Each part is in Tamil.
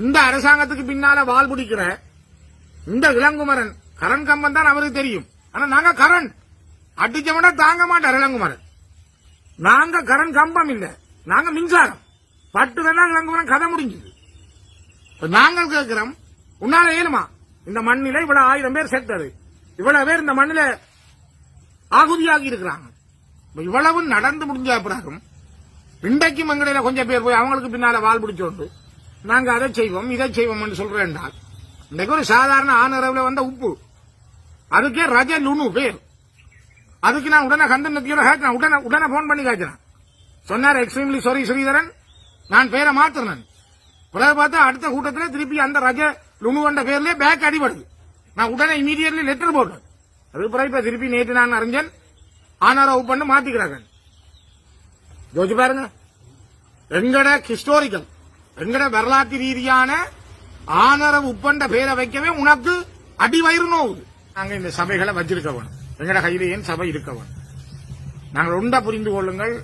இந்த அரசாங்கத்துக்கு பின்னால வால் பிடிக்கிற இந்த இளங்குமரன் கரண் கம்பன் தான் அவருக்கு தெரியும். ஆனா நாங்க கரண். அடிச்சவன தாங்க மாட்டார் இளங்குமரன். நாங்க கரண் கம்பம் இல்ல. நாங்க மின்சாரம். பட்டு வேணா இளங்குமரன் கதை முடிஞ்சது. நாங்கள் கேட்கிறோம் உன்னால ஏழுமா இந்த மண்ணில இவ்வளவு ஆயிரம் பேர் செத்தது. இவ்வளவு பேர் இந்த மண்ணில ஆகுதியாகி இருக்கிறாங்க. இவ்வளவு நடந்து முடிஞ்ச பிறகும் இன்றைக்கும் எங்கடையில கொஞ்சம் பேர் போய் அவங்களுக்கு பின்னால வால் பிடிச்சோண்டு நாங்க அதை செய்வோம் இதை செய்வோம் சொல்றேன் என்றால் இன்றைக்கு ஒரு சாதாரண ஆனரவுல வந்த உப்பு. அதுக்கே ரஜ லுனு பேர். அதுக்கு நான் உடனே கந்தன் நத்தியோட கேட்கிறேன் உடனே உடனே போன் பண்ணி கேட்கிறேன் சொன்னார் எக்ஸ்ட்ரீம்லி சாரி ஸ்ரீதரன். நான் பேரை மாத்துறேன் பிறகு பார்த்தா அடுத்த கூட்டத்தில் திருப்பி அந்த ரஜ லுனு என்ற பேர்லயே பேக் அடிபடுது. நான் உடனே இமீடியட்லி லெட்டர் போட்டேன். அது பிறகு இப்ப திருப்பி நேற்று நான் அறிஞன் ஆனாரவு பண்ணு மாத்திக்கிறாங்க யோசிச்சு பாருங்க. எங்கட ஹிஸ்டோரிக்கல் எங்கட வரலாற்று ரீதியான ஆதரவு உப்பண்ட பேரை வைக்கவே உனக்கு அடிவயிறு நோவுது. நாங்க இந்த சபைகளை வச்சிருக்க வேணும். எங்கட கையில ஏன் சபை இருக்க வேணும்? நாங்கள் ஒன்றா புரிந்து கொள்ளுங்கள்.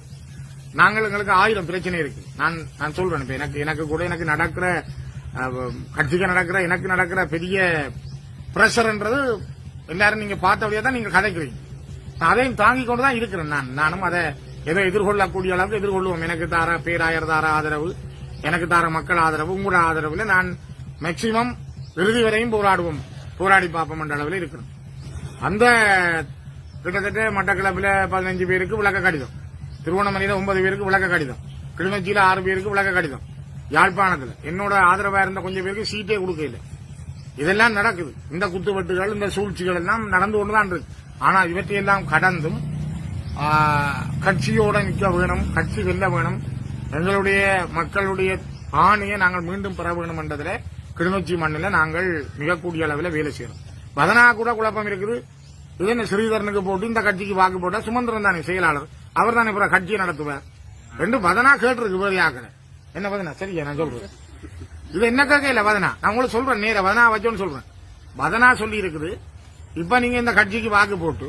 நாங்கள் எங்களுக்கு ஆயிரம் பிரச்சனை இருக்கு. நான் நான் சொல்றேன். இப்ப எனக்கு எனக்கு கூட எனக்கு நடக்கிற கட்சிக்கு நடக்கிற எனக்கு நடக்கிற பெரிய பிரஷர்ன்றது எல்லாரும் நீங்க பார்த்தபடியே தான் நீங்க கதைக்கிறீங்க. நான் அதையும் தாங்கிக் கொண்டு தான் இருக்கிறேன். நான் நானும் அதை எதை எதிர்கொள்ளக்கூடிய அளவுக்கு எதிர்கொள்வோம் எனக்கு தாரா பேராயர் தாரா ஆதரவு. எனக்கு தார மக்கள் ஆதரவு உங்களோட ஆதரவுல நான் மேக்சிமம் இறுதி வரையும் போராடுவோம். போராடி பார்ப்போம் என்ற அளவில் இருக்கிறோம். அந்த கிட்டத்தட்ட மட்டக்கிழப்பில் பதினஞ்சு பேருக்கு விளக்க கடிதம். திருவண்ணாமலையில் ஒன்பது பேருக்கு விளக்க கடிதம். கிளிநொச்சியில் ஆறு பேருக்கு விளக்க கடிதம். யாழ்ப்பாணத்தில். என்னோட ஆதரவாக இருந்த கொஞ்சம் பேருக்கு சீட்டே கொடுக்கல. இதெல்லாம் நடக்குது. இந்த குத்துவட்டுகள் இந்த சூழ்ச்சிகள் எல்லாம் நடந்து கொண்டுதான் இருக்கு. ஆனால் இவற்றையெல்லாம் கடந்தும் கட்சியோட நிற்க வேணும் கட்சி வெல்ல வேணும். எங்களுடைய மக்களுடைய ஆணையை நாங்கள் மீண்டும் பெற வேண்டும் என்றதில் கிளிநொச்சி மண்ணில் நாங்கள் மிகக்கூடிய அளவில் வேலை செய்யறோம். பதனா கூட குழப்பம் இருக்குது. இது ஸ்ரீதரனுக்கு போட்டு இந்த கட்சிக்கு வாக்கு போட்டா சுமந்திரன் தானே செயலாளர். அவர் தானே அப்புறம் கட்சியை நடத்துவார். ரெண்டு பதனா கேட்டிருக்கு வேறு யாக்கிற என்ன பதனா சரியா நான் சொல்றேன். இது என்ன கேட்கல வதனா? நான் உங்களுக்கு சொல்றேன் நேர வதனா வச்சோன்னு சொல்றேன். வதனா சொல்லி இருக்குது இப்ப நீங்க இந்த கட்சிக்கு வாக்கு போட்டு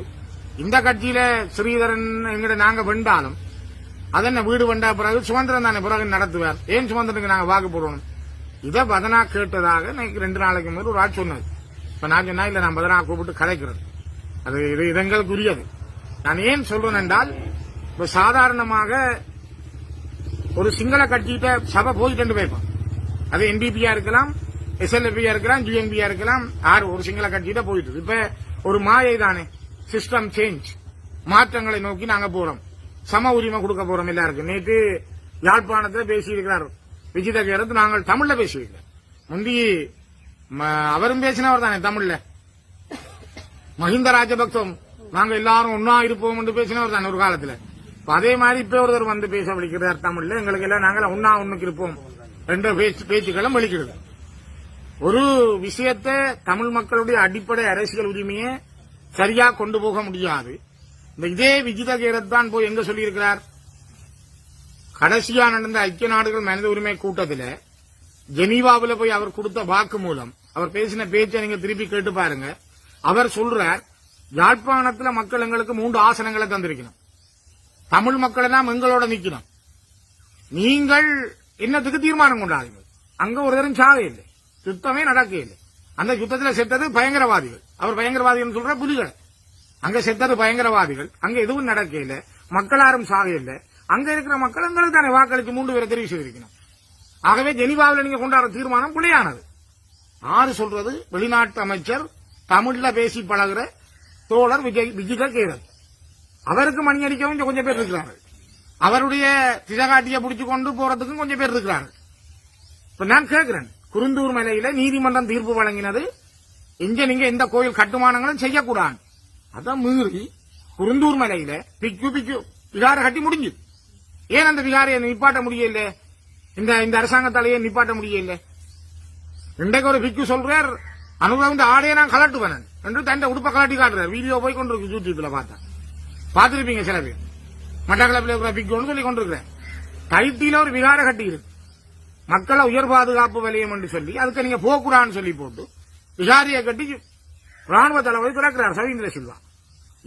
இந்த கட்சியில ஸ்ரீதரன் எங்கிட்ட நாங்க வெண்டாலும் அதென்ன வீடு வந்தா பிறகு சுதந்திரம் தானே பிறகு நடத்துவார்? ஏன் சுதந்திரத்துக்கு நாங்க வாக்கு போடணும் இதை பதனா கேட்டதாக எனக்கு ரெண்டு நாளைக்கு முதல் ஒரு ஆட்சி சொன்னது இப்ப நான் சொன்னா இல்ல நான் பதனா கூப்பிட்டு கதைக்கிறது அது இது இது உரியது நான் ஏன் சொல்றேன் என்றால் இப்ப சாதாரணமாக ஒரு சிங்கள கட்சிகிட்ட சபை போயிட்டு போய்ப்பான் அது என்பிபியா இருக்கலாம் எஸ்எல்எஃபியா இருக்கலாம் ஜிஎன்பியா இருக்கலாம் ஆறு ஒரு சிங்கள கட்சிகிட்ட போயிட்டு. இப்ப ஒரு மாயை தானே. சிஸ்டம் சேஞ்ச் மாற்றங்களை நோக்கி நாங்க போறோம். சம உரிமை கொடுக்க போறோம் எல்லாருக்கும். நேற்று யாழ்ப்பாணத்தில் பேசியிருக்கிறார் விஜித கேரத் நாங்கள் தமிழ்ல பேசியிருக்கிறோம். முந்தி ம- அவரும் பேசினவர் தானே தமிழ்ல. மஹிந்த ராஜபக்சம் நாங்க எல்லாரும் ஒன்னா இருப்போம் என்று பேசினவர் தானே ஒரு காலத்துல. அதே மாதிரி இப்ப ஒருத்தர் வந்து பேச வலிக்கிறார் தமிழ்ல. எங்களுக்கு எல்லாம் நாங்கள் ஒன்னா ஒண்ணுக்கு இருப்போம். ரெண்டு பேச்சு பேச்சுக்களும் வெளிக்கிறது ஒரு விஷயத்தை தமிழ் மக்களுடைய அடிப்படை அரசியல் உரிமையை சரியா கொண்டு போக முடியாது. இந்த இதே விஜித கேரத் தான் போய் எங்க சொல்லியிருக்கிறார்? கடைசியா நடந்த ஐக்கிய நாடுகள் மனித உரிமை கூட்டத்தில் ஜெனீவாவில் போய் அவர் கொடுத்த வாக்கு மூலம் அவர் பேசின பேச்சை நீங்க திருப்பி கேட்டு பாருங்க. அவர் சொல்றார் யாழ்ப்பாணத்தில் மக்கள் எங்களுக்கு மூன்று ஆசனங்களை தந்திருக்கணும். தமிழ் மக்கள் எல்லாம் எங்களோட நிக்கணும். நீங்கள் என்னத்துக்கு தீர்மானம் கொண்டாதீங்க அங்க ஒரு தரம் சாவே இல்லை. யுத்தமே நடக்க இல்லை. அந்த யுத்தத்தில் செத்தது பயங்கரவாதிகள். அவர் பயங்கரவாதிகள் சொல்ற புலிகளை. அங்க செத்தது பயங்கரவாதிகள் அங்க எதுவும் நடக்க மக்கள் யாரும் சாக இல்லை. அங்க இருக்கிற மக்கள் எங்களுக்கு தானே வாக்களித்து மூன்று பேரை தெரிவு செய்திருக்கணும். ஆகவே ஜெனிவாவில் நீங்க கொண்டாடுற தீர்மானம் பிள்ளையானது ஆறு சொல்றது வெளிநாட்டு அமைச்சர் தமிழ்ல பேசி பழகுற தோழர் விஜய் விஜித கேரத் அவருக்கு மணி அடிக்கவும் கொஞ்சம் பேர் இருக்கிறார்கள். அவருடைய திசகாட்டியை பிடிச்சு கொண்டு போறதுக்கும் கொஞ்சம் பேர் இருக்கிறார்கள். இப்ப நான் கேட்கிறேன் குருந்தூர் மலையில நீதிமன்றம் தீர்ப்பு வழங்கினது. இங்க நீங்க எந்த கோயில் கட்டுமானங்களும் செய்யக்கூடாது. அதான் மீறி குருந்தூர் மலையில பிக்கு பிக்கு விகார கட்டி முடிஞ்சு. ஏன் அந்த விகாரையை நிப்பாட்ட முடியல? இந்த இந்த அரசாங்கத்தாலேயே நிப்பாட்ட முடியல? இன்றைக்கு ஒரு பிக்கு சொல்றார் அனுபவம் ஆடையை நான் கலட்டுவேன் என்று தண்டை உடுப்ப கலட்டி காட்டுறார். வீடியோ போய் கொண்டிருக்கு யூடியூப்ல பார்த்தா. பார்த்துருப்பீங்க சில பேர். மட்டக்களப்பில் இருக்கிற பிக்கு ஒன்று சொல்லி கொண்டிருக்கிறேன். தைத்தியில ஒரு விகார கட்டி இருக்கு. மக்களை உயர் பாதுகாப்பு வலயம் என்று சொல்லி அதுக்கு நீங்க போகக்கூடாதுன்னு சொல்லி போட்டு விகாரியை கட்டி ராணுவ தளபதி திறக்கிறார் சவீந்திர சில்வா.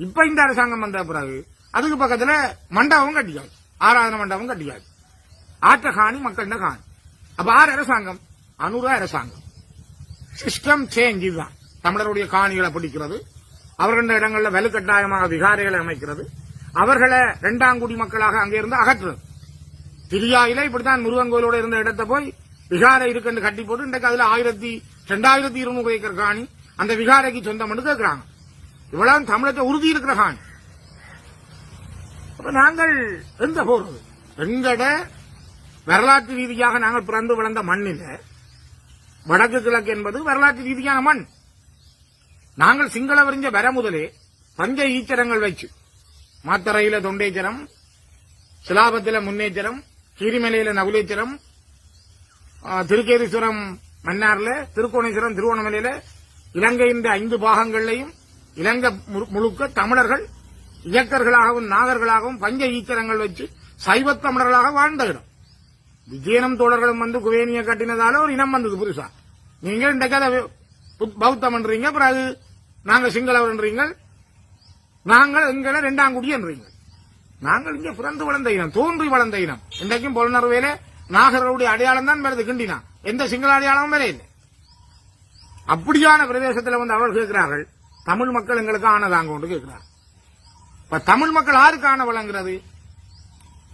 இப்ப இந்த அரசாங்கம் வந்த பிறகு அதுக்கு பக்கத்துல மண்டபம் கட்டியாது ஆராதனை மண்டபம் கட்டியாது ஆற்ற காணி மக்கள்கிட்ட காணி. அப்ப ஆறு அரசாங்கம்? அனுர அரசாங்கம். சிஸ்டம் சேஞ்ச் இதுதான். தமிழருடைய காணிகளை பிடிக்கிறது. அவர்கள் இடங்களில் வலுக்கட்டாயமாக விகாரைகளை அமைக்கிறது. அவர்களை இரண்டாம் குடி மக்களாக அங்கிருந்து அகற்றுறது. திரியாயில இப்படித்தான் முருகன் கோயிலோட இருந்த இடத்தை போய் விகாரை இருக்குன்னு கட்டி போட்டு இன்றைக்கு அதுல ஆயிரத்தி ரெண்டாயிரத்தி இருநூறு ஏக்கர் காணி அந்த விகாரைக்கு சொந்தம் கேட்கிறாங்க இவ்வளவு தமிழத்தை உறுதி இருக்கிற அப்ப நாங்கள் எந்த போறது எங்கட வரலாற்று ரீதியாக நாங்கள் பிறந்து வளர்ந்த மண்ணில வடக்கு கிழக்கு என்பது வரலாற்று ரீதியான மண். நாங்கள் சிங்கள வரிஞ்ச வர முதலே பஞ்ச ஈச்சரங்கள் வச்சு மாத்தரையில தொண்டேச்சரம் சிலாபத்தில முன்னேச்சரம் கீரிமலையில நகுலேச்சரம் திருக்கேதீஸ்வரம் மன்னார்ல திருக்கோணேஸ்வரம் திருவோணமலையில இலங்கையின் ஐந்து பாகங்களையும் இலங்கை முழுக்க தமிழர்கள் இயக்கர்களாகவும் நாகர்களாகவும் பஞ்ச ஈச்சரங்கள் வச்சு சைவத் தமிழர்களாக வாழ்ந்த இடம் விஜயனம் தோழர்களும் வந்து குவேனியை கட்டினதால ஒரு இனம் வந்தது புதுசா. நீங்க இன்றைக்கு அதை புத்- அப்புறம் அது நாங்க சிங்களவர் என்றீங்க நாங்கள் எங்களை ரெண்டாம் குடியன்றீங்க நாங்கள் இங்கே பிறந்து வளர்ந்த இனம் தோன்றி வளர்ந்த இனம். இன்றைக்கும் பொலனர்வேல நாகர்களுடைய அடையாளம் தான் வருது கிண்டினா எந்த சிங்கள அடையாளமும் வேற இல்லை அப்படியான பிரதேசத்தில் வந்து அவர்கள் கேட்கிறார்கள் தமிழ் மக்கள் எங்களுக்கு ஆனதாங்க கொண்டு கேட்கிறார் இப்ப தமிழ் மக்கள் யாருக்கு ஆன வழங்குறது?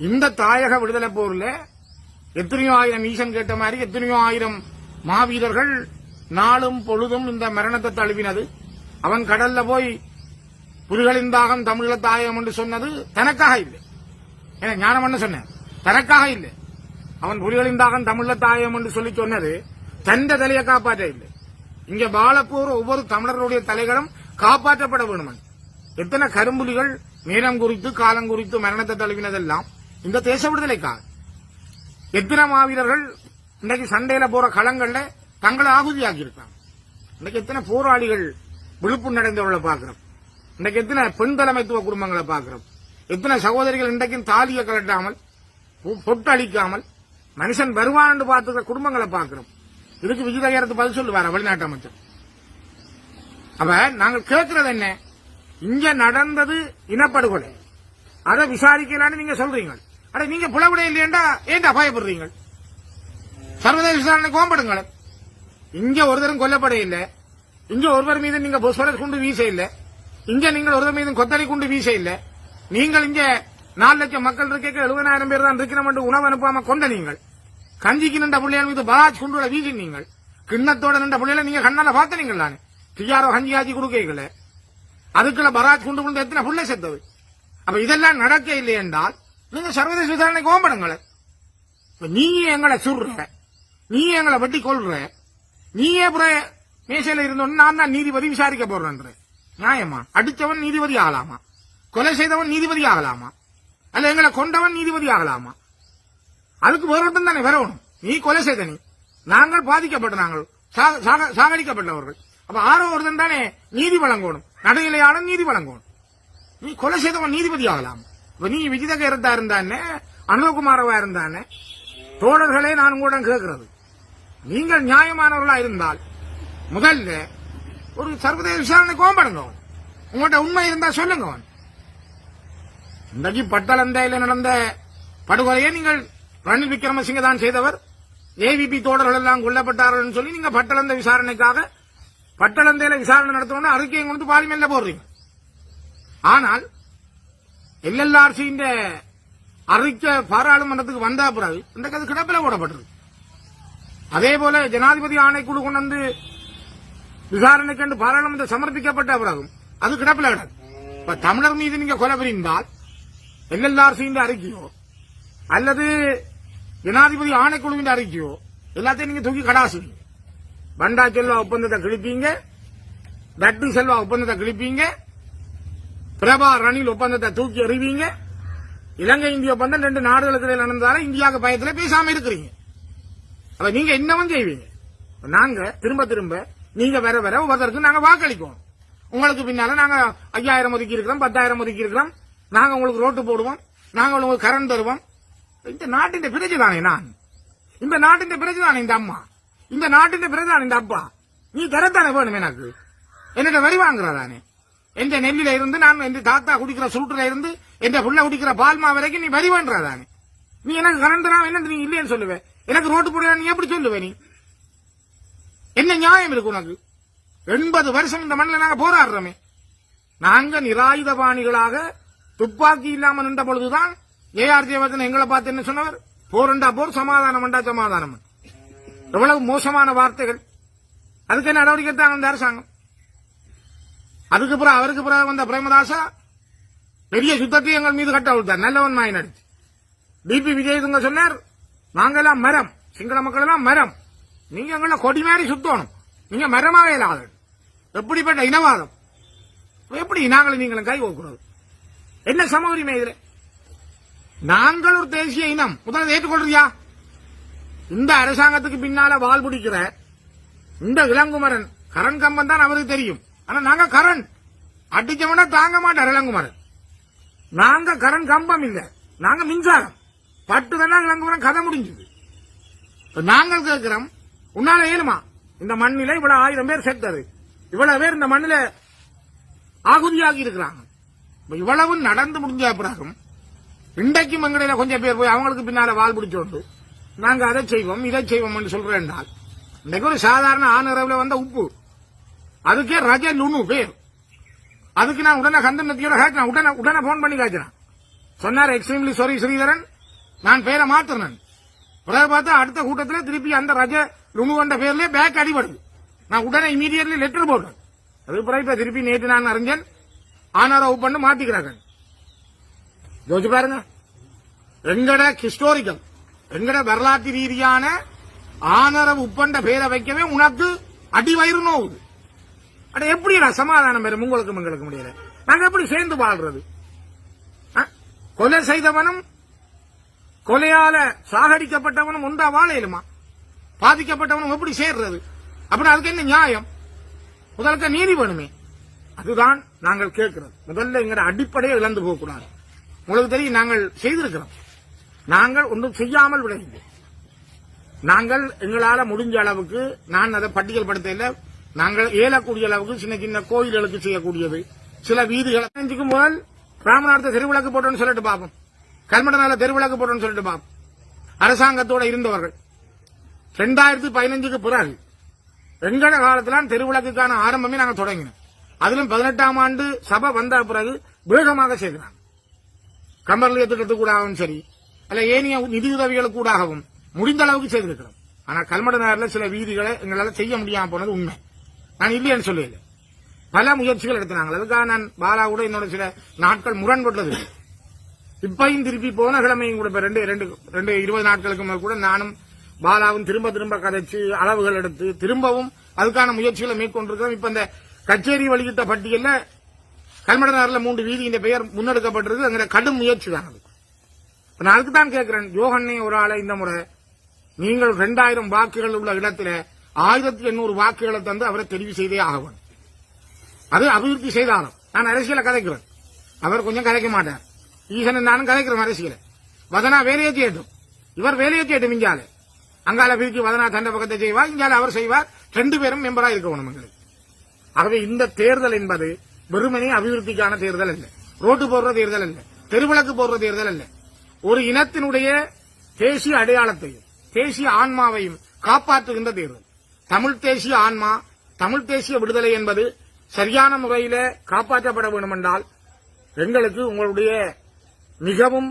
இந்த தாயக விடுதலை போர்ல எத்தனையோ ஆயிரம் ஈசன் கேட்ட மாதிரி எத்தனையோ ஆயிரம் மாவீரர்கள் நாளும் பொழுதும் இந்த மரணத்தை தழுவினது. அவன் கடல்ல போய் புலிகளின் தாகம் தமிழ தாயகம் என்று சொன்னது தனக்காக இல்லை. ஏன்னா ஞானம் சொன்னேன் தனக்காக இல்லை. அவன் புலிகளின் தாகம் தமிழ தாயகம் என்று சொல்லி சொன்னது தந்த தலையை காப்பாற்ற இல்லை. இங்க வாழப்போற ஒவ்வொரு தமிழர்களுடைய தலைகளும் காப்பாற்றப்பட வேணுமன். எத்தனை கரும்புலிகள் நேரம் குறித்து காலம் குறித்து மரணத்தை தழுவினதெல்லாம் இந்த தேச விடுதலைக்காக எத்தனை மாவீரர்கள் இன்றைக்கு சண்டையில போற களங்கள்ல தங்களை ஆகுதியாக்கி இருக்காங்க இன்னைக்கு எத்தனை போராளிகள் விழுப்பு நடந்தவர்களை பார்க்கிறோம். இன்னைக்கு எத்தனை பெண் தலைமைத்துவ குடும்பங்களை பார்க்கிறோம். எத்தனை சகோதரிகள் இன்றைக்கும் தாலியை கலட்டாமல் பொ- பொட்டு அளிக்காமல் மனுஷன் வருவான் என்று பார்த்துக்கிற குடும்பங்களை பார்க்கிறோம். இதுக்கு விஜயதகரத்து பதில் சொல்லுவார வெளிநாட்டு அமைச்சர். அப்ப நாங்கள் கேட்கறது என்ன? இங்க நடந்தது இனப்படுகொலை. அதை விசாரிக்கலான்னு நீங்க சொல்றீங்க. அட நீங்க புலவிட இல்லையண்டா ஏன்டா பயப்படுறீங்க? சர்வதேச விசாரணை கோம்படுங்க இங்க ஒருத்தரும் கொல்லப்பட இல்லை. இங்க ஒருவர் மீது நீங்க பொஸ்வரஸ் குண்டு வீச இல்லை. இங்க நீங்கள் ஒருவர் மீது கொத்தளி குண்டு வீச இல்லை. நீங்கள் இங்க நாலு லட்சம் மக்கள் இருக்க எழுபதாயிரம் பேர் தான் இருக்கிறோம் என்று உணவு அனுப்பாம கொண்ட நீங்கள். கஞ்சிக்கு நின்ற பிள்ளைகள் மீது பராஜ் குண்டு வீசி நீங்கள் கிண்ணத்தோட நின்ற பிள்ளைகளை நீங்க கண்ணால பார்த்தனீங்க நான் டிஆர்ஓ கஞ்சியாச்சி கொடுக்கல அதுக்குள்ள பராஜ் குண்டு குண்டு எத்தனை புள்ளை செத்தது அப்ப இதெல்லாம் நடக்க இல்லை என்றால் நீங்க சர்வதேச விசாரணைக்கு ஓம்படுங்களேன் நீங்க எங்களை சுடுற நீ எங்களை வெட்டி கொள்ற நீயே அப்புறம் மேசையில இருந்தோன்னு நான் தான் நீதிபதி விசாரிக்க போறேன்ற நியாயமா அடித்தவன் நீதிபதி ஆகலாமா கொலை செய்தவன் நீதிபதி ஆகலாமா அல்ல எங்களை கொண்டவன் நீதிபதி ஆகலாமா அதுக்கு வேறொட்டும் தானே வரணும் நீ கொலை செய்த நீ நாங்கள் பாதிக்கப்பட்ட நாங்கள் சா- சாகடிக்கப்பட்டவர்கள் அப்ப ஆரோ ஒருத்தன் தானே நீதி வழங்கணும். நடுநிலையாளன் நீதி வழங்கணும். நீ கொலை செய்தவன் நீதிபதி ஆகலாம். இப்ப நீ விஜிதக இருந்தா இருந்தானே அனுகுமாரவா இருந்தானே தோழர்களே நான் கூட கேட்கிறது. நீங்கள் நியாயமானவர்களா இருந்தால் முதல்ல ஒரு சர்வதேச விசாரணை கோம்படுங்க உங்கள்கிட்ட உண்மை இருந்தா சொல்லுங்க. இன்றைக்கு பட்டலந்தையில் நடந்த படுகொலையை நீங்கள் ரணில் விக்ரமசிங்க தான் செய்தவர் ஏவிபி தோழர்கள் எல்லாம் கொல்லப்பட்டார்கள் சொல்லி நீங்க பட்டலந்த விசாரணைக்காக பட்டளந்தையில விசாரணை நடத்தணும்னு அறிக்கையை கொண்டு பார்லிமெண்ட்ல போடுறீங்க ஆனால் எல்எல்ஆர்சியின் அறிக்கை பாராளுமன்றத்துக்கு வந்த பிறகு இன்றைக்கு அது கிடப்பில போடப்பட்டிருக்கு அதே போல ஜனாதிபதி ஆணைக்குழு கொண்டு வந்து விசாரணைக்கு என்று பாராளுமன்றம் சமர்ப்பிக்கப்பட்ட பிறகும் அது கிடப்பில கிடக்கு இப்ப தமிழர் மீது நீங்க கொலை புரிந்தால் எல்எல்ஆர்சியின் அறிக்கையோ அல்லது ஜனாதிபதி ஆணைக்குழுவின் அறிக்கையோ எல்லாத்தையும் நீங்க தூக்கி கடாசுவீங்க பண்டா செல்வா ஒப்பந்தத்தை கிழிப்பீங்க டட்டு செல்வா ஒப்பந்தத்தை கிழிப்பீங்க பிரபா ரணில் ஒப்பந்தத்தை தூக்கி எறிவீங்க இலங்கை இந்திய ஒப்பந்தம் ரெண்டு நாடுகளுக்கு இடையில் நடந்ததால இந்தியாவுக்கு பயத்துல பேசாம இருக்கிறீங்க. அப்ப நீங்க என்னவும் செய்வீங்க? நாங்க திரும்ப திரும்ப நீங்க வர வர ஒவ்வொருத்தருக்கும் நாங்க வாக்களிக்கோம் உங்களுக்கு பின்னால நாங்க ஐயாயிரம் ஒதுக்கி இருக்கிறோம் பத்தாயிரம் ஒதுக்கி இருக்கிறோம். நாங்க உங்களுக்கு ரோட்டு போடுவோம் நாங்க உங்களுக்கு கரண்ட் தருவோம். இந்த நாட்டின் பிரஜை தானே நான்? இந்த நாட்டின் பிரஜை தானே இந்த அம்மா? இந்த நாட்டின் பிரதான இந்த அப்பா. நீ தரத்தானே வேணும் எனக்கு? என்னிட்ட வரி வாங்குறதானே? எந்த நெல்லில இருந்து நான் எந்த தாத்தா குடிக்கிற சுருட்டுல இருந்து எந்த புள்ள குடிக்கிற பால்மா வரைக்கும் நீ வரி பண்றதானே நீ எனக்கு கரண்ட் என்ன நீ இல்லைன்னு சொல்லுவேன் எனக்கு ரோட்டு போடுற நீ எப்படி சொல்லுவே நீ? என்ன நியாயம் இருக்கு உனக்கு? எண்பது வருஷம் இந்த மண்ணில் நாங்க போராடுறோமே. நாங்க நிராயுதபாணிகளாக துப்பாக்கி இல்லாம நின்ற பொழுதுதான் ஏஆர் ஜெயவர்தன் எங்களை பார்த்து என்ன சொன்னவர்? போரண்டா போர் சமாதானம் சமாதானம். எவ்வளவு மோசமான வார்த்தைகள். அதுக்கு நடவடிக்கை எடுத்தாங்க அந்த அரசாங்கம்? அதுக்கு பிறகு அவருக்கு பிறகு வந்த பிரேமதாசா பெரிய சுத்தத்தை எங்கள் மீது கட்ட விட்டார் நல்லவன் மாய் நடிச்சு டிபி விஜயதுங்க சொன்னார் நாங்கெல்லாம் மரம். சிங்கள மக்கள் எல்லாம் மரம். நீங்க எங்களை கொடி மாதிரி சுத்தணும். நீங்க மரமாவே இல்லாத எப்படிப்பட்ட இனவாதம்? எப்படி நாங்களும் நீங்களும் கை கோக்கூடாது என்ன சம உரிமை இதுல? நாங்கள் ஒரு தேசிய இனம். முதல்ல ஏற்றுக்கொள்றியா இந்த அரசாங்கத்துக்கு பின்னால வால் பிடிக்கிற இந்த இளங்குமரன் கரண் கம்பன் தான் அவருக்கு தெரியும். ஆனா நாங்க கரண். அடிச்சவன தாங்க மாட்டார் இளங்குமரன். நாங்க கரண் கம்பம் இல்ல. நாங்க மின்சாரம். பட்டு தானே இளங்குமரன் கதை முடிஞ்சது. நாங்கள் கேட்கிறோம் உன்னால ஏழுமா இந்த மண்ணில இவ்வளவு ஆயிரம் பேர் சேர்த்தாரு இவ்வளவு பேர் இந்த மண்ணில ஆகுதியாகி இருக்கிறாங்க. இவ்வளவும் இவ்வளவு நடந்து முடிஞ்ச பிறகும் இன்றைக்கும் எங்கடையில கொஞ்சம் பேர் போய் அவங்களுக்கு பின்னால வால் பிடிச்சோண்டு நாங்க அதை செய்வோம் இதை செய்வோம் சொல்றேன்னால் இன்னைக்கு ஒரு சாதாரண ஆனரவில் வந்த உப்பு அதுக்கே ரஜ லுணு பேர். அதுக்கு நான் உடனே கந்தன் நத்தியோட கேட்கிறேன் உடனே உடனே போன் பண்ணி கேட்கிறேன் சொன்னார் எக்ஸ்ட்ரீம்லி சாரி ஸ்ரீதரன். நான் பேரை மாத்துறேன். பிறகு பார்த்தா அடுத்த கூட்டத்தில் திருப்பி அந்த ரஜ லுணு என்ற பேர்லயே பேக் அடிபடுது. நான் உடனே இமீடியட்லி லெட்டர் போடுறேன். அதுக்கு பிறகு இப்ப திருப்பி நேற்று நான் அறிஞன் ஆனாரோ பண்ணு மாத்திக்கிறாங்க யோசிச்சு பாருங்க. எங்கட ஹிஸ்டோரிக்கல் எங்கட வரலாற்று ரீதியான ஆதரவு உப்பண்ட பேரை வைக்கவே உனக்கு அடி வயிறு நோவுது. அட எப்படிடா சமாதானம் பெறும்? உங்களுக்கும் எங்களுக்கு முடியல நாங்க எப்படி சேர்ந்து வாழ்றது? கொலை செய்தவனும் கொலையால சாகடிக்கப்பட்டவனும் ஒன்றா வாழையிலுமா? பாதிக்கப்பட்டவனும் எப்படி சேர்றது? அப்படி அதுக்கு என்ன நியாயம்? முதலுக்கு நீதி வேணுமே. அதுதான் நாங்கள் கேட்கிறது. முதல்ல எங்கட அடிப்படையை இழந்து போகக்கூடாது. உங்களுக்கு தெரியும் நாங்கள் செய்திருக்கிறோம். நாங்கள் ஒன்றும் செய்யாமல் விடவில்லை நாங்கள் எங்களால முடிஞ்ச அளவுக்கு நான் அதை பட்டியல் பட்டியல்படுத்தல நாங்கள் இயலக்கூடிய அளவுக்கு சின்ன சின்ன கோயில்களுக்கு செய்யக்கூடியது. சில வீதிகள் அஞ்சுக்கு முதல் ராமநாதத்தை தெருவிளக்கு போட்டோன்னு சொல்லிட்டு பார்ப்போம் கல்மடனால தெருவிளக்கு போட்டோன்னு சொல்லிட்டு பார்ப்போம் அரசாங்கத்தோட இருந்தவர்கள். ரெண்டாயிரத்தி பதினஞ்சுக்கு பிறகு எங்கட காலத்தில் தெருவிளக்குக்கான ஆரம்பமே நாங்கள் தொடங்கினோம். அதிலும் பதினெட்டாம் ஆண்டு சபை வந்த பிறகு வேகமாக செய்கிறாங்க கம்பர்லிய திட்டத்துக்கூடாகவும் சரி அல்ல ஏனைய நிதியுதவிகளுக்கு கூடாகவும் முடிந்த அளவுக்கு செய்திருக்கிறோம். ஆனா கல்மட நகரில் சில வீதிகளை எங்களால் செய்ய முடியாமல் போனது உண்மை. நான் இல்லைன்னு சொல்லல பல முயற்சிகள் எடுத்தாங்க அதுக்காக நான் பாலா கூட என்னோட சில நாட்கள் முரண்பட்டது. இப்பையும் திருப்பி போன கிழமையும் கூட ரெண்டு ரெண்டு ரெண்டு இருபது நாட்களுக்கு மேல் கூட நானும் பாலாவும் திரும்ப திரும்ப கதைச்சு அளவுகள் எடுத்து திரும்பவும் அதுக்கான முயற்சிகளை மேற்கொண்டிருக்கிறோம். இப்ப இந்த கச்சேரி வெளியிட்ட கண்மட நகரில் மூன்று வீதியின் பெயர் முன்னெடுக்கப்பட்டிருக்கு அங்கே கடும் முயற்சி தான் அது. இப்ப நான் அதுக்கு தான் கேட்கிறேன் யோகண்ணே ஒரு ஆளை இந்த முறை. நீங்கள் ரெண்டாயிரம் வாக்குகள் உள்ள இடத்துல ஆயிரத்தி எண்ணூறு வாக்குகளை தந்து அவரை தெரிவு செய்தே ஆகணும். அது அபிவிருத்தி செய்தாலும். நான் அரசியலை கதைக்கிறேன். அவர் கொஞ்சம் கதைக்க மாட்டார். ஈசன் நானும் கதைக்கிறேன் அரசியலை. வதனா வேலையை செய்யட்டும் இவர் வேலையை செய்யட்டும் இங்கால அங்கால பிரிக்கு வதனா தண்ட பக்கத்தை செய்வார் இங்கால அவர் செய்வார். ரெண்டு பேரும் மெம்பரா இருக்கணும் எங்களுக்கு. ஆகவே இந்த தேர்தல் என்பது வெறுமனே அபிவிருத்திக்கான தேர்தல் அல்ல. ரோட்டு போடுற தேர்தல் அல்ல. தெருவிளக்கு போடுற தேர்தல் அல்ல. ஒரு இனத்தினுடைய தேசிய அடையாளத்தையும் தேசிய ஆன்மாவையும் காப்பாற்றுகின்ற தேர்தல் தமிழ் தேசிய ஆன்மா தமிழ் தேசிய விடுதலை என்பது சரியான முறையில் காப்பாற்றப்பட வேண்டும் என்றால் எங்களுக்கு உங்களுடைய மிகவும்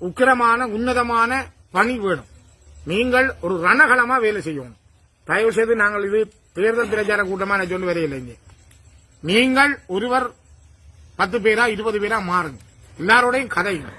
உக்கிரமான உன்னதமான பணி வேணும். நீங்கள் ஒரு ரணகலமா வேலை செய்யணும். தயவு செய்து நாங்கள் இது தேர்தல் பிரச்சார கூட்டமா நான் சொல்லி வரையில்லைங்க நீங்கள் ஒருவர் பத்து பேரா இருபது பேரா மாறுங்க எல்லாரோடையும் கதைங்க